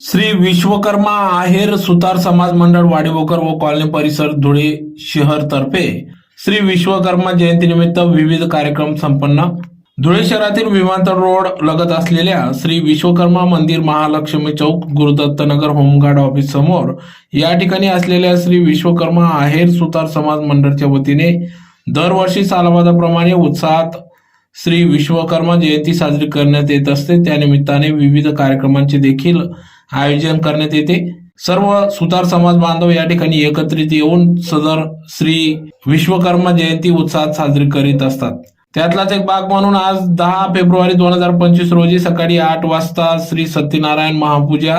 श्री विश्वकर्मा आहेर सुतार समाज मंडळ वाडीवोकर व कॉलनी परिसर धुळे शहर तर्फे श्री विश्वकर्मा जयंतीनिमित्त विविध कार्यक्रम संपन्न. धुळे शहरातील विमानतळ रोड लगत असलेल्या Shri Vishwakarma Mandir Mahalakshmi Chowk Gurudattnagar home guard office समोर या ठिकाणी असलेल्या श्री विश्वकर्मा आहेर सुतार समाज मंडळच्या वतीने दरवर्षी सालवादाप्रमाणे उत्साहात श्री विश्वकर्मा जयंती साजरी करण्यात येत असते. त्यानिमित्ताने विविध कार्यक्रमांचे देखील आयोजन करण्यात येते. सर्व सुतार समाज बांधव या ठिकाणी एकत्रित येऊन सदर श्री विश्वकर्मा जयंती उत्साहात साजरी करीत असतात. त्यातलाच एक भाग म्हणून आज दहा फेब्रुवारी दोन हजार पंचवीस रोजी सकाळी आठ वाजता श्री सत्यनारायण महापूजा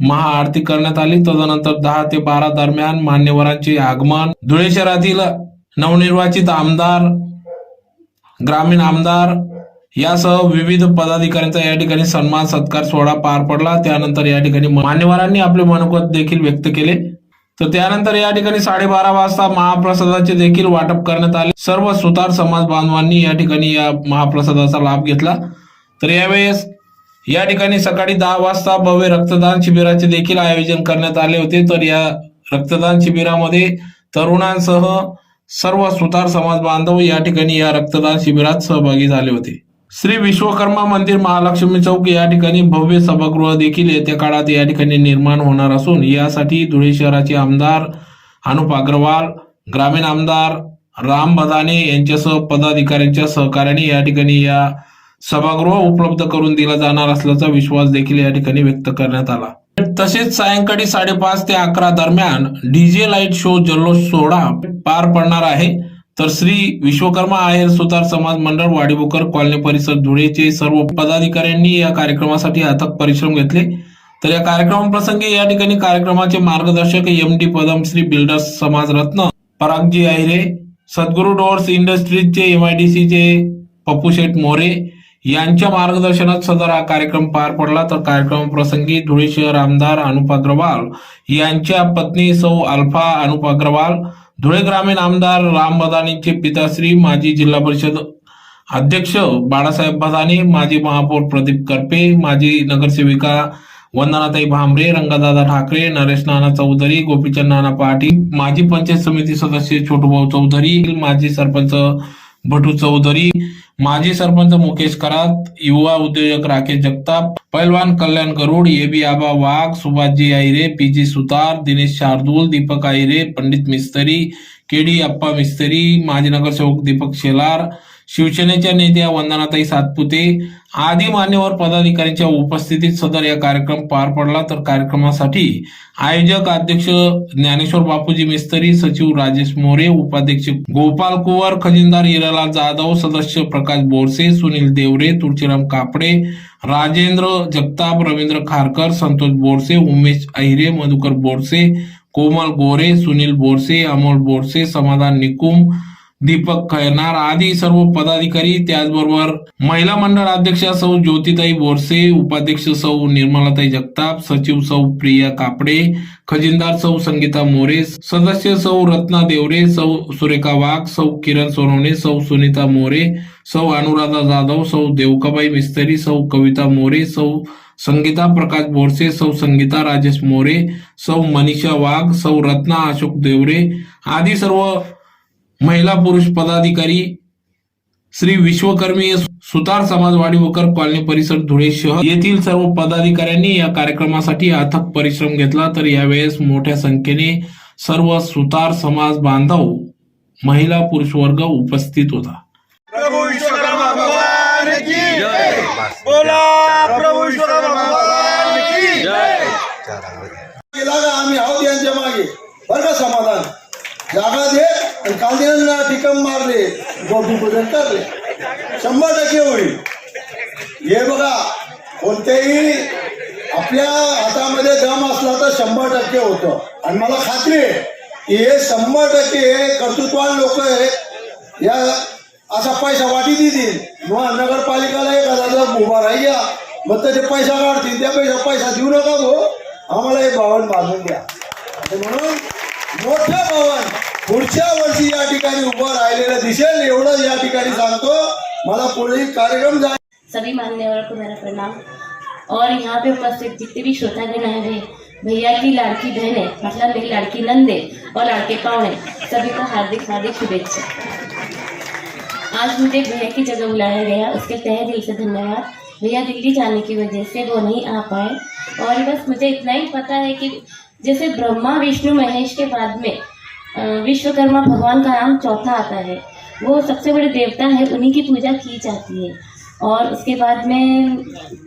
महाआरती करण्यात आली. तदनंतर दहा ते बारा दरम्यान मान्यवरांचे आगमन. धुळे शहरातील नवनिर्वाचित आमदार ग्रामीण आमदार यासह विविध पदाधिकाऱ्यांचा या ठिकाणी सन्मान सत्कार सोहळा पार पडला. त्यानंतर या ठिकाणी मान्यवरांनी आपले मनोगत देखील व्यक्त केले. तर त्यानंतर या ठिकाणी साडेबारा वाजता महाप्रसादाचे देखील वाटप करण्यात आले. सर्व सुतार समाज बांधवांनी या ठिकाणी या महाप्रसादाचा लाभ घेतला. तर यावेळेस या ठिकाणी सकाळी दहा वाजता भव्य रक्तदान शिबिराचे देखील आयोजन करण्यात आले होते. तर या रक्तदान शिबिरामध्ये तरुणांसह सर्व सुतार समाज बांधव या ठिकाणी या रक्तदान शिबिरात सहभागी झाले होते. श्री विश्वकर्मा मंदिर महालक्ष्मी चौक या ठिकाणी भव्य सभागृह देखील येत्या काळात या ठिकाणी निर्माण होणार असून यासाठी धुळे शहराचे आमदार अनुप अग्रवाल ग्रामीण आमदार राम बदाने यांच्यासह पदाधिकाऱ्यांच्या सहकार्याने या ठिकाणी या सभागृह उपलब्ध करून दिला जाणार असल्याचा विश्वास देखील या ठिकाणी व्यक्त करण्यात आला. तसेच सायंकाळी साडेपाच ते अकरा दरम्यान डीजे लाइट शो जल्लोष सोहळा पार पडणार आहे. तर श्री विश्वकर्मा आहेर सुतार समाज मंडळ वाडीबोकर कॉलनी परिसर धुळेचे सर्व पदाधिकाऱ्यांनी या कार्यक्रमासाठी अथक परिश्रम घेतले. तर या कार्यक्रमाप्रसंगी या ठिकाणी कार्यक्रमाचे मार्गदर्शक एम डी पदमश्री बिल्डर्स समाज रत्न परागजी आहिरे सद्गुरू डोअर्स इंडस्ट्रीजचे एम आय डी चे पप्पू शेठ मोरे यांच्या मार्गदर्शनात सदर हा कार्यक्रम पार पडला. तर कार्यक्रम प्रसंगी धुळे शहर आमदार अनुप अग्रवाल यांच्या पत्नी सौ अल्फा अनुप अग्रवाल धुळे ग्रामीण आमदार राम बदानीचे पिताश्री माजी जिल्हा परिषद अध्यक्ष बाळासाहेब बदाने माजी महापौर प्रदीप करपे माजी नगरसेविका वंदनाताई भांबरे रंगादादा ठाकरे नरेश नाना चौधरी गोपीचंद नाना पाटील माजी पंचायत समिती सदस्य छोटूभाऊ चौधरी माजी सरपंच भटू चौधरी माजी सरपंच मुकेश करात युवा उद्योजक राकेश जगताप पैलवान Kalyan Garud AB Aba Wagh Subhashji Aire PG Sutar Dinesh Shardul Deepak Ahire Pandit Mistry KD Appa Mistry माजी नगरसेवक दीपक शेलार शिवसेनेच्या नेत्या वंदनाताई सातपुते आदी मान्यवर पदाधिकाऱ्यांच्या उपस्थितीत सदर या कार्यक्रम पार पडला. तर कार्यक्रमासाठी आयोजक अध्यक्ष ज्ञानेश्वर बापूजी मिस्त्री सचिव राजेश मोरे उपाध्यक्ष गोपाल कुवर खजिनदार हिरालाल जाधव सदस्य प्रकाश बोरसे सुनील देवरे तुळशीराम कापडे राजेंद्र जगताप रवींद्र खारकर संतोष बोरसे उमेश अहिरे मधुकर बोरसे कोमल गोरे सुनील बोरसे अमोल बोरसे समाधान निकुम दीपक खैरनार आदी सर्व पदाधिकारी त्याचबरोबर महिला मंडळ अध्यक्षा सौ ज्योतिताई बोरसे उपाध्यक्ष सौ निर्मलाताई जगताप सचिव सौ प्रिया कापडे खजिनदार सौ संगीता मोरे सदस्य सौ रत्ना देवरे सौ सुरेखा वाघ सौ किरण सोनवणे सौ सुनीता मोरे सौ अनुराधा जाधव सौ देवकाबाई मिस्त्री सौ कविता मोरे सौ संगीता प्रकाश बोरसे सौ संगीता राजेश मोरे सौ मनीषा वाघ सौ रत्ना अशोक देवरे आदी सर्व महिला पुरुष पदाधिकारी श्री विश्वकर्मी सुतार समाजवाडी वकर कॉलनी परिसर धुळे शहर येथील सर्व पदाधिकाऱ्यांनी या कार्यक्रमासाठी अथक परिश्रम घेतला. तर यावेळेस मोठ्या संख्येने सर्व सुतार समाज बांधव महिला पुरुष वर्ग उपस्थित होता. प्रभु विश्वकर्मा भगवान की जय. बोला प्रभु विश्वकर्मा भगवान की जय. गेला का आम्ही आहोत यांच्या मागे बरं का समाधान जागा दे कांद्यांना ठिकम मारले गोपी पूजन करले. शंभर टक्के होईल. हे बघा कोणत्याही आपल्या हातामध्ये दम असला तर शंभर टक्के होतं. आणि मला खात्री आहे की हे शंभर टक्के कर्तृत्वान लोक आहेत या असा पैसा वाटी देतील मग नगरपालिकाला एक हजार उभा राहिल्या मग त्याचे पैसा काढतील. त्या पैसा पैसा देऊ नका भाऊ. आम्हाला हे भवन बांधून द्या. म्हणून मोठं भवन पुढच्या वर्षी या ठिकाणी उभं राहिलेलं दिसेल एवढं या ठिकाणी सांगतो. मला पुढील कार्यक्रम जा सभी मान्यवरों को मेरा प्रणाम. और यहाँ पे उपस्थित जितने भी श्रोतागण हैं, भैया की लाड़की बहन मतलब मेरी लाड़की नंद और लड़के पावने सभी को हार्दिक हार्दिक शुभेच्छा। आज मुझे भैया की जगह बुलाया गया उसके तहे दिल से धन्यवाद। भैया दिल्ली जाने की वजह से वो नहीं आ पाए। और बस मुझे इतना ही पता है कि जैसे ब्रह्मा विष्णु महेश के बाद में विश्वकर्मा भगवान का नाम चौथा आता है। वो सबसे बड़े देवता है, उन्हीं की पूजा की जाती है। और उसके बाद में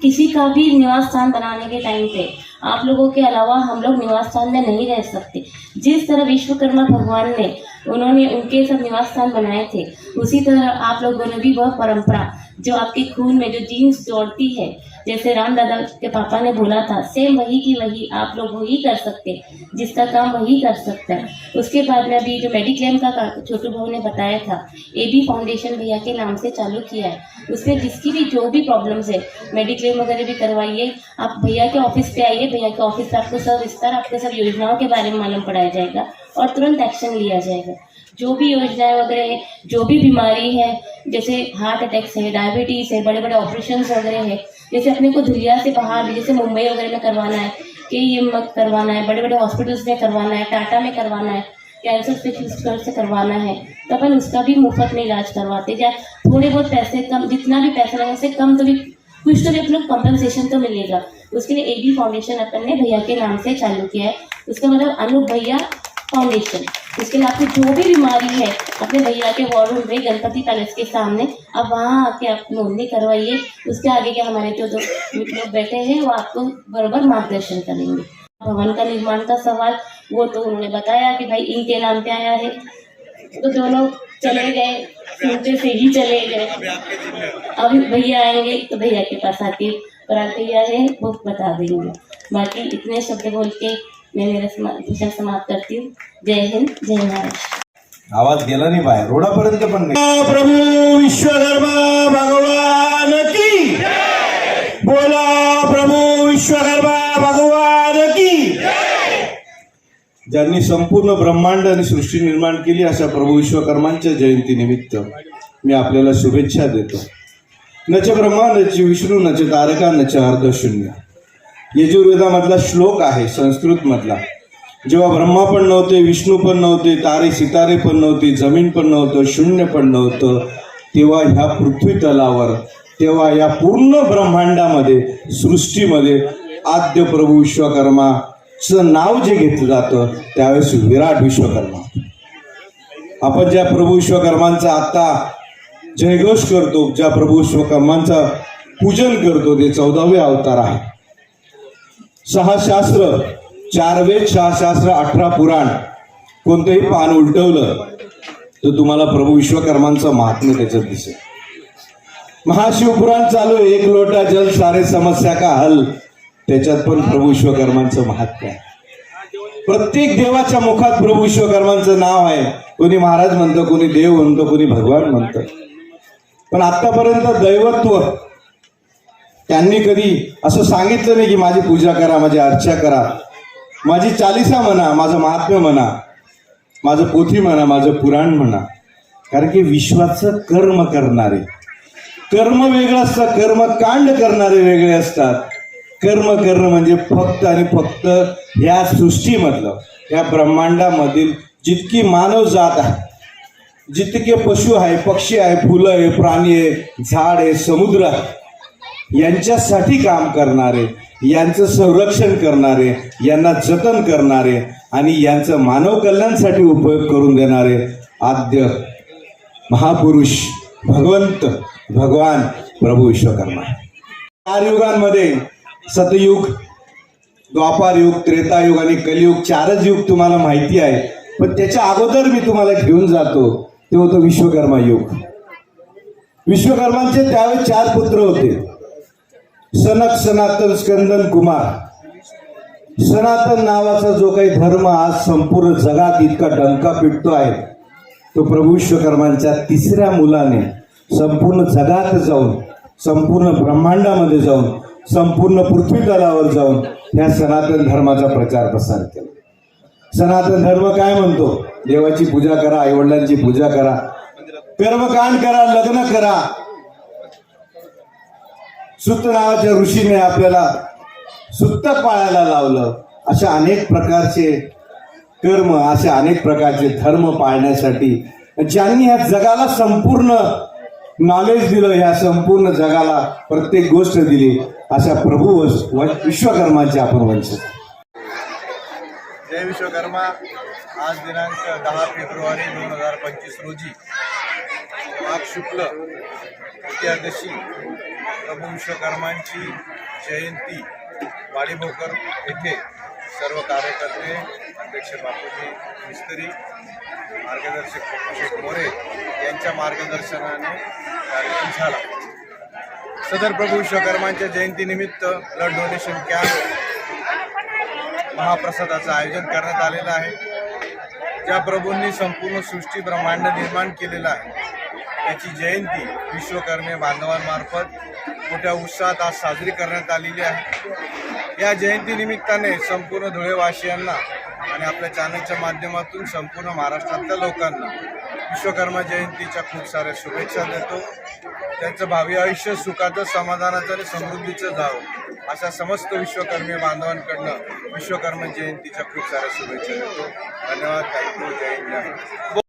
किसी का भी निवास स्थान बनाने के टाइम पे आप लोगों के अलावा हम लोग निवास स्थान में नहीं रह सकते। जिस तरह विश्वकर्मा भगवान ने, उन्होंने उनके सब निवास स्थान बनाए थे, उसी तरह आप लोगों ने भी वह परंपरा जो आपके खून में जो जीन्स जोड़ती है, जैसे राम दादा के पापा ने बोला था, सेम वही की वही आप लोग वही कर सकते जिसका काम वही कर सकता है। उसके बाद में अभी जो मेडिक्लेम का छोटू भाऊ ने बताया था ए बी फाउंडेशन भैया के नाम से चालू किया है। उसमें जिसकी भी जो भी प्रॉब्लम्स है मेडिक्लेम वगैरह भी करवाइए। आप भैया के ऑफ़िस पे आइए, भैया के ऑफ़िस आपको सब विस्तार, आपको सब योजनाओं के बारे में मालूम पड़ाया जाएगा और तुरंत एक्शन लिया जाएगा। जो भी योजनाएँ वगैरह है, जो भी बीमारी है जैसे हार्ट अटैक्स है डायबिटीज़ है बड़े बड़े ऑपरेशन वगैरह है। जैसे अपने को धुलिया से बाहर, जैसे मुंबई वगैरह में करवाना है के ई करवाना है बड़े बड़े हॉस्पिटल्स में करवाना है, टाटा में करवाना है कैंसर स्पेशलिस्ट से करवाना है तो अपन उसका भी मुफ़्त में इलाज करवाते जाए थोड़े बहुत पैसे कम, जितना भी पैसा लगे उससे कम तो भी, कुछ तो भी अपने कंपनसेशन तो मिलेगा। उसके लिए ए बी फाउंडेशन अपन ने भैया के नाम से चालू किया है। उसका मतलब अनूप भैया फाउंडेशन इसके लिए आपको जो भी बीमारी है, अपने भैया के वॉर रूम में गणपति पैलेस के सामने, आप वहाँ आके आप नोंदनी करवाइए। उसके आगे के हमारे जो जो लोग बैठे हैं, वो आपको बराबर मार्गदर्शन करेंगे। भवन का निर्माण का सवाल, वो तो उन्होंने बताया कि भाई इनके नाम पे आया है। तो दोनों चले गए सुनते से ही चले गए। अब भैया आएँगे तो भैया के पास आके भैया है, वो बता देंगे। बाकी इतने शब्द बोल के मैं मेरा समा- विषय समाप्त करती. हूँ जय हिंद जय महाराष्ट्र. आवाज गेला नाही बाहेर रोडापर्यंत पण नाही. प्रभु विश्वकर्मा भगवान की? बोला प्रभु विश्वकर्मा भगवान की? ज्यांनी संपूर्ण ब्रह्मांड आणि सृष्टी निर्माण केली अशा प्रभू विश्वकर्मांच्या जयंतीनिमित्त मी आपल्याला शुभेच्छा देतो. नच ब्रह्मा नच विष्णू नच तारका नच अर्धशून्य यजुर्वेदामधला श्लोक आहे संस्कृत मधला जेव्हा ब्रह्मा पण नव्हते विष्णू पण नव्हते तारे सितारे पण नव्हते जमीन पण नव्हतं शून्य पण नव्हतं तेव्हा ह्या पृथ्वी तलावर तेव्हा या पूर्ण ब्रह्मांडामध्ये सृष्टीमध्ये आद्य प्रभू विश्वकर्माचं नाव जे घेतलं जातं त्यावेळेस विराट विश्वकर्मा. आपण ज्या प्रभू विश्वकर्मांचा आता जयघोष करतो ज्या प्रभू विश्वकर्मांचं पूजन करतो ते चौदावे अवतार आहे. सहा शास्त्र चार वेद सहा शास्त्र अठरा पुराण कोणतंही पान उलटवलं तर तुम्हाला प्रभू विश्वकर्मांचं महात्म्य त्याच्यात दिसेल. महाशिवपुराण चालू एक लोटा जल सारे समस्या का हल? त्याच्यात पण प्रभू विश्वकर्मांचं महात्म्य आहे. प्रत्येक देवाच्या मुखात प्रभू विश्वकर्मांचं नाव आहे. कोणी महाराज म्हणतं कोणी देव म्हणतं कोणी भगवान म्हणतं. पण आतापर्यंत दैवत्व त्यांनी कधी असं सांगितलं नाही की माझी पूजा करा माझी अर्चा करा. माझी चालिसा म्हणा माझं महात्म्य म्हणा माझं पोथी म्हणा माझं पुराण म्हणा. कारण की विश्वाचं कर्म करणारे कर्म वेगळं असतं कर्मकांड करणारे वेगळे असतात. कर्म करणं म्हणजे फक्त आणि फक्त या सृष्टीमधलं या ब्रह्मांडामधील जितकी मानव जात आहे जितके पशु आहे पक्षी आहे फुलं आहे प्राणी आहे झाड आहे समुद्र आहे यांच्यासाठी काम करणारे यांचं संरक्षण करणारे यांना जतन करणारे आणि यांचं मानव कल्याणसाठी उपयोग करून देणारे आद्य महापुरुष भगवंत भगवान प्रभू विश्वकर्मा चार युगांमध्ये सतयुग द्वापार युग त्रेतायुग आणि कलियुग चारच युग तुम्हाला माहिती आहे. पण त्याच्या अगोदर मी तुम्हाला घेऊन जातो ते होतं विश्वकर्मा युग. विश्वकर्मांचे त्यावेळेस चार पुत्र होते. सनक सनातन स्कंदन कुमार. सनातन नावाचा जो काही धर्म आज संपूर्ण जगात इतका डंका पिटतो आहे तो प्रभू विश्वकर्मांच्या तिसऱ्या मुलाने संपूर्ण जगात जाऊन संपूर्ण ब्रह्मांडामध्ये जाऊन संपूर्ण पृथ्वी तलावर जाऊन ह्या सनातन धर्माचा प्रचार प्रसार केला. सनातन धर्म काय म्हणतो? देवाची पूजा करा आईवडिलांची पूजा करा कर्मकांड करा लग्न करा सुत्त नावाच्या ऋषीने आपल्याला सुत्त पाळायला लावलं. अशा अनेक प्रकारचे कर्म असे अनेक प्रकारचे धर्म पाळण्यासाठी. ज्यांनी ह्या जगाला संपूर्ण नॉलेज दिलं ह्या संपूर्ण जगाला प्रत्येक गोष्ट दिली अशा प्रभू विश्वकर्माचे आपण वंचित. जय विश्वकर्मा. आज दिनांक दहा फेब्रुवारी दोन हजार पंचवीस रोजी. माघ शुक्ल तृतीयादशी प्रभू विश्वकर्मांची जयंती वाडीभोकर येथे सर्व कार्यकर्ते अध्यक्ष बापूजी मिस्त्री मार्गदर्शक पप्पूशेठ मोरे यांच्या मार्गदर्शनाने कार्यक्रम झाला. सदर प्रभू विश्वकर्मांच्या जयंतीनिमित्त ब्लड डोनेशन कॅम्प महाप्रसादाचं आयोजन करण्यात आलेलं आहे. ज्या प्रभूंनी संपूर्ण सृष्टी ब्रह्मांड निर्माण केलेलं आहे त्याची जयंती विश्वकर्मे बांधवांमार्फत मोठ्या उत्साहात आज साजरी करण्यात आलेली आहे. या जयंतीनिमित्ताने संपूर्ण धुळेवासियांना आणि आपल्या चॅनलच्या माध्यमातून संपूर्ण महाराष्ट्रातल्या लोकांना विश्वकर्मा जयंतीच्या खूप साऱ्या शुभेच्छा देतो. त्यांचं भावी आयुष्य सुखाचं समाधानाचं आणि समृद्धीचं जावं अशा समस्त विश्वकर्मी बांधवांकडनं विश्वकर्मा जयंतीच्या खूप साऱ्या शुभेच्छा देतो. धन्यवाद थँक्यू जय हिंद. जय